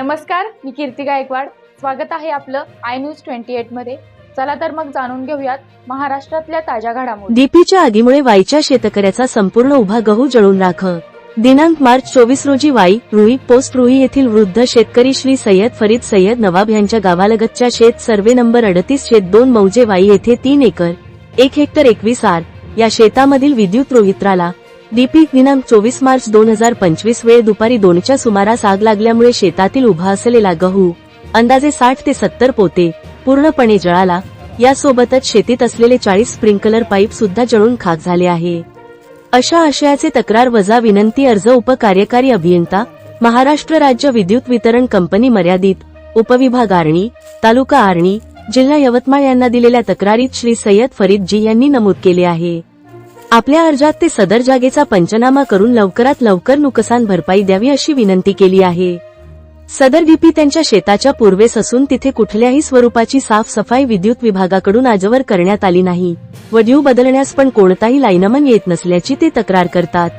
नमस्कार मी कीर्ती गायकवाड. स्वागत आहे आपलं आय न्यूज ट्वेंटी एटमध्ये. चला तर मग जाणून घेऊयात महाराष्ट्रातल्या ताज्या घडामोडी. डीपीच्या आगीमुळे वाईच्या शेतकऱ्याचा संपूर्ण उभा गहू जळून राख. दिनांक मार्च चोवीस रोजी वाई रुई पोस्ट रुई येथील वृद्ध शेतकरी श्री सय्यद फरीद सय्यद नवाब यांच्या गावालगतच्या शेत सर्वे नंबर अडतीस शेत दोन मौजे वाई येथे तीन एकर एक हेक्टर एकवीस आर या शेतामधील विद्युत रोहित्राला डीपी दिनांक चोवीस मार्च दोन हजार पंचवीस वेळ दुपारी दोनच्या सुमारास आग लागल्यामुळे शेतातील उभा असलेला गहू अंदाजे साठ ते सत्तर पोते पूर्णपणे जळाला. यासोबतच शेतीत असलेले चाळीस स्प्रिंकलर पाईप सुद्धा जळून खाक झाले आहे. अशा आशयाचे तक्रार वजा विनंती अर्ज उपकार्यकारी अभियंता महाराष्ट्र राज्य विद्युत वितरण कंपनी मर्यादित उपविभाग आर्णी तालुका आर्णी जिल्हा यवतमाळ यांना दिलेल्या तक्रारीत श्री सय्यद फरीद जी यांनी नमूद केले आहे. आपल्या अर्जात ते सदर जागेचा पंचनामा करून लवकरात लवकर नुकसान भरपाई द्यावी अशी विनंती केली आहे. सदर डीपी त्यांच्या शेताच्या पूर्वेस असून तिथे कुठल्याही स्वरूपाची साफसफाई विद्युत विभागाकडून आजवर करण्यात आली नाही व ड्यू बदलण्यास पण कोणताही लाईनमन येत नसल्याची ते तक्रार करतात.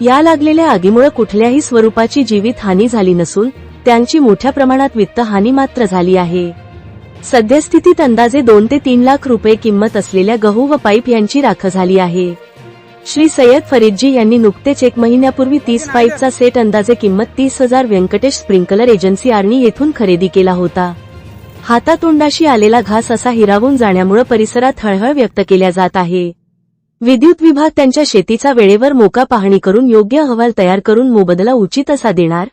या लागलेल्या आगीमुळे कुठल्याही स्वरूपाची जीवित हानी झाली नसून त्यांची मोठ्या प्रमाणात वित्त हानी मात्र झाली आहे. सद्यस्थितीत अंदाजे दोन ते तीन लाख रुपये किंमत असलेल्या गहू व पाईप यांची राख झाली आहे. श्री सय्यद फरीदजी यांनी नुकतेच एक महिन्यापूर्वी तीस पाईपचा सेट अंदाजे किंमत तीस हजार व्यंकटेश स्प्रिंकलर एजन्सी आर्णी येथून खरेदी केला होता. हातातोंडाशी आलेला घास असा हिरावून जाण्यामुळे परिसरात हळहळ व्यक्त केल्या जात आहे. विद्युत विभाग त्यांच्या शेतीचा वेळेवर मोका पाहणी करून योग्य अहवाल तयार करून मोबदला उचित असा देणार?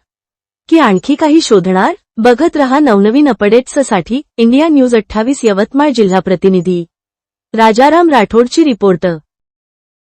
की आणखी काही शोधणार? बघत रहा नवनवीन अपडेट्ससाठी इंडिया न्यूज अठ्ठावीस यवतमाळ जिल्हा प्रतिनिधी. राजाराम राठोडची रिपोर्ट